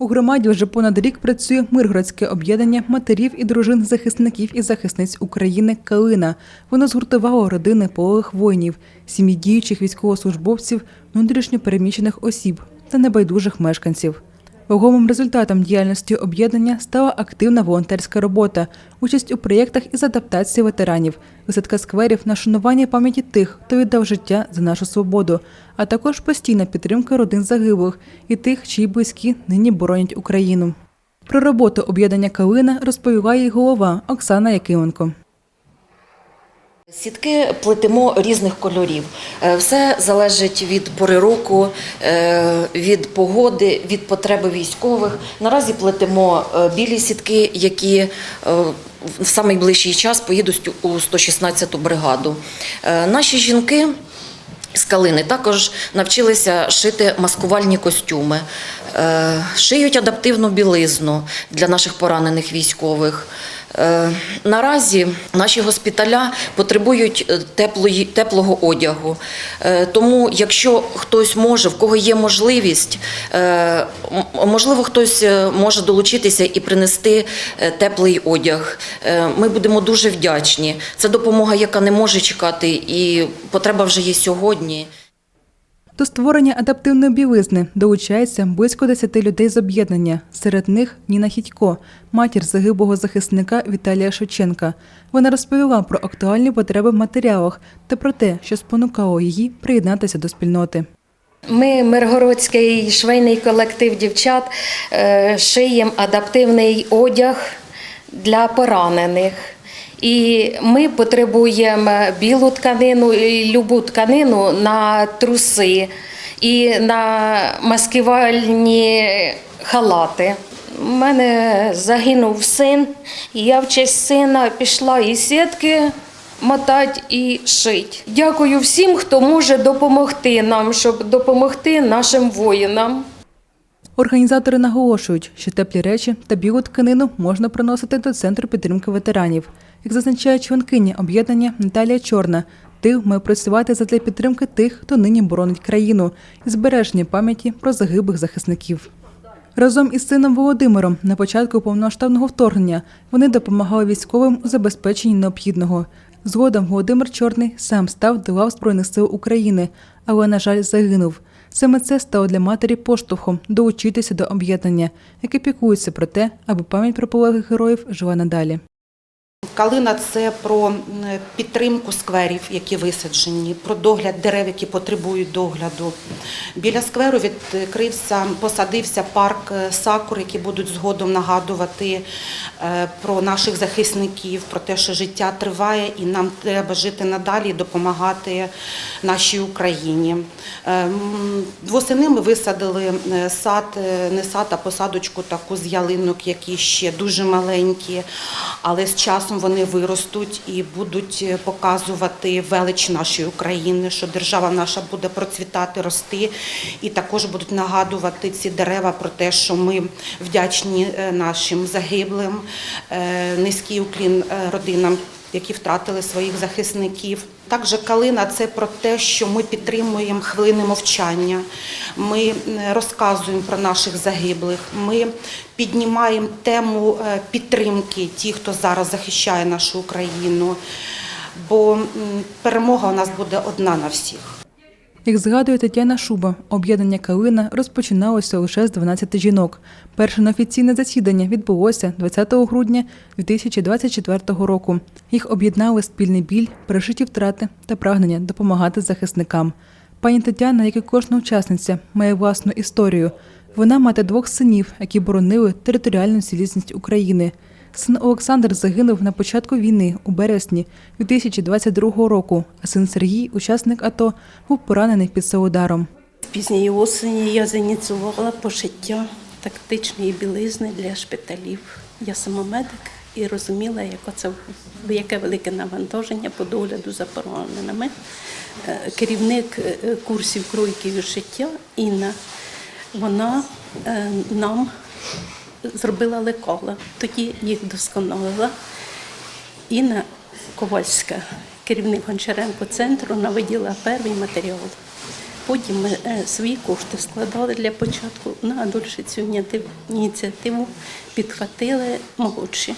У громаді вже понад рік працює Миргородське об'єднання матерів і дружин захисників і захисниць України Калина. Воно згуртувало родини полеглих воїнів, сім'ї діючих військовослужбовців, внутрішньо переміщених осіб та небайдужих мешканців. Вагомим результатом діяльності об'єднання стала активна волонтерська робота, участь у проєктах із адаптації ветеранів, висадка скверів на шанування пам'яті тих, хто віддав життя за нашу свободу, а також постійна підтримка родин загиблих і тих, чиї близькі нині боронять Україну. Про роботу об'єднання Калина розповіла її голова Оксана Якименко. Сітки плетемо різних кольорів. Е, Все залежить від пори року, е, від погоди, від потреби військових. Наразі плетемо е, білі сітки, які в найближчий час поїдуть у 116-ту бригаду. Наші жінки з калини також навчилися шити маскувальні костюми, шиють адаптивну білизну для наших поранених військових. Е, Наразі наші госпіталя потребують е, теплої, теплого одягу. Е, Тому, якщо хтось може, в кого є можливість, можливо, хтось може долучитися і принести теплий одяг. Ми будемо дуже вдячні. Це допомога, яка не може чекати, і потреба вже є сьогодні. До створення адаптивної білизни долучається близько 10 людей з об'єднання. Серед них Ніна Хідько, матір загиблого захисника Віталія Шевченка. Вона розповіла про актуальні потреби в матеріалах та про те, що спонукало її приєднатися до спільноти. Ми, Миргородський швейний колектив дівчат, е, шиємо адаптивний одяг для поранених. І ми потребуємо білу тканину і любу тканину на труси і на маскувальні халати. У мене загинув син, і я в честь сина пішла і сітки мотати і шить. Дякую всім, хто може допомогти нам, щоб допомогти нашим воїнам. Організатори наголошують, що теплі речі та білу тканину можна приносити до центру підтримки ветеранів. Як зазначає членкиня об'єднання Наталія Чорна, тил має працювати задля підтримки тих, хто нині боронить країну, і збереження пам'яті про загиблих захисників. Разом із сином Володимиром на початку повномасштабного вторгнення вони допомагали військовим у забезпеченні необхідного. Згодом Володимир Чорний сам став до лав Збройних сил України, але, на жаль, загинув. Саме це стало для матері поштовхом долучитися до об'єднання, яке піклується про те, аби пам'ять про полеглих героїв жила надалі. Калина це про підтримку скверів, які висаджені, про догляд дерев, які потребують догляду. Біля скверу відкрився, посадився парк е, сакур, які будуть згодом нагадувати е, про наших захисників, про те, що життя триває і нам треба жити надалі допомагати нашій Україні. Е, Восени ми висадили сад, не сад, а посадочку таку з ялинок, які ще дуже маленькі, але з часом вони виростуть і будуть е, показувати велич нашої України, що держава наша буде процвітати, рости, і також будуть нагадувати ці дерева про те, що ми вдячні е, нашим загиблим, е, низький уклін родинам які втратили своїх захисників. Також калина це про те, що ми підтримуємо хвилини мовчання, ми е, розказуємо про наших загиблих, ми піднімаємо тему е, підтримки тих, хто зараз захищає нашу Україну. Бо перемога у нас буде одна на всіх. Як згадує Тетяна Шуба, об'єднання Калина розпочиналося лише з 12 жінок. Перше неофіційне засідання відбулося 20 грудня 2024 року. Їх об'єднали спільний біль, пережиті втрати та прагнення допомагати захисникам. Пані Тетяна, як і кожна учасниця, має власну історію. Вона мати двох синів, які боронили територіальну цілісність України. Син Олександр загинув на початку війни у березні 2022 року, а син Сергій, учасник АТО, був поранений під Солодаром. Пізньої осені я зініціювала пошиття тактичної білизни для шпиталів. Я сама медик і розуміла, яке це яке велике навантаження по догляду за пораненими. Е, Керівник е, курсів кройків і шиття Інна, вона е, нам зробила лекола, тоді їх досконалила. Інна Ковальська, керівник Гончаренко центру, навиділа перший матеріал. Потім ми е, свої кошти складали для початку. Ну, а дольше цю ініціативу підхватили молодші.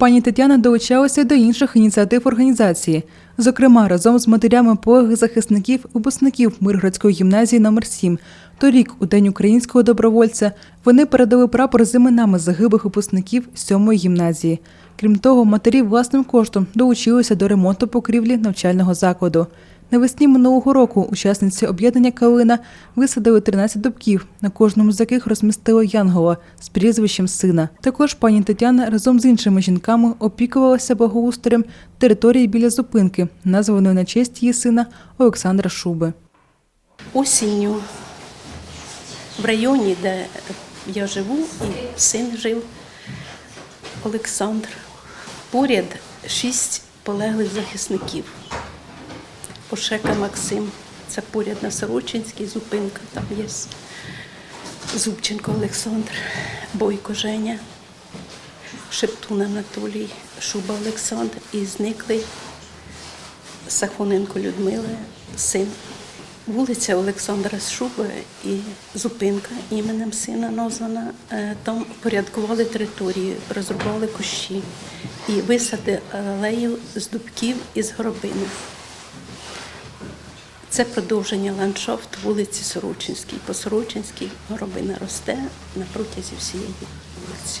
Пані Тетяна долучалася до інших ініціатив організації. Зокрема, разом з матерями полеглих захисників випускників Миргородської гімназії номер 7 Торік, у День українського добровольця, вони передали прапор з іменами загиблих випускників сьомої гімназії. Крім того, матері власним коштом долучилися до ремонту покрівлі навчального закладу. Навесні минулого року учасниці об'єднання Калина висадили 13 дубків, на кожному з яких розмістили Янгола з прізвищем сина. Також пані Тетяна разом з іншими жінками опікувалася благоустроєм території біля зупинки, названої на честь її сина Олександра Шуби. Осінню в районі, де я живу, і син жив Олександр. Поряд шість полеглих захисників. Ошека Максим, це поряд на Сорочинській, зупинка, там є Зубченко Олександр, Бойко Женя, Шептун Анатолій, Шуба Олександр і зниклий Сафоненко Людмила, син. Вулиця Олександра Шуби і зупинка іменем сина названа. Е, Там порядкували територію, розрубали кущі і висадили алею з дубків і з горобини. Це продовження ландшафт вулиці Сорочинській. По Сорочинській горобина росте на протязі всієї вулиці.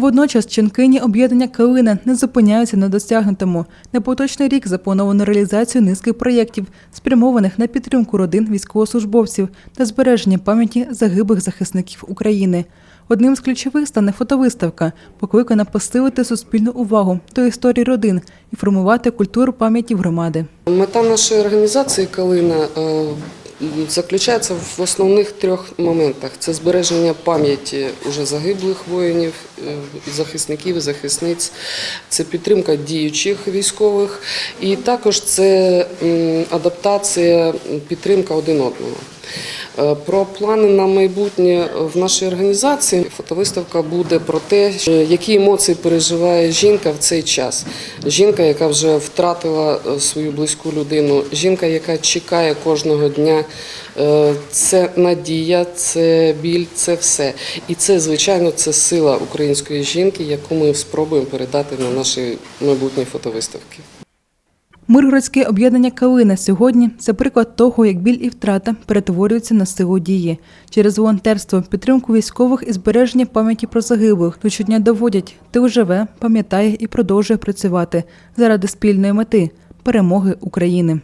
Водночас членкині об'єднання Калина не зупиняються на досягнутому. На поточний рік заплановано реалізацію низки проєктів, спрямованих на підтримку родин військовослужбовців та збереження пам'яті загиблих захисників України. Одним з ключових стане фотовиставка, покликана посилити суспільну увагу до історії родин і формувати культуру пам'яті громади. Мета нашої організації Калина заключається в основних трьох моментах: це збереження пам'яті уже загиблих воїнів, е, захисників і захисниць, це підтримка діючих військових, і також це адаптація, підтримка один одного. Е, Про плани на майбутнє в нашій організації фотовиставка буде про те, які емоції переживає жінка в цей час. Жінка, яка вже втратила е, свою близьку людину, жінка, яка чекає кожного дня. Е, Це надія, це біль, це все. І це, звичайно, це сила української жінки, яку ми спробуємо передати на наші майбутні фотовиставки. Миргородське об'єднання Калина сьогодні це приклад того, як біль і втрата перетворюються на силу дії. Через волонтерство, підтримку військових і збереження пам'яті про загиблих до щодня доводять, ти живе, пам'ятає і продовжує працювати заради спільної мети перемоги України.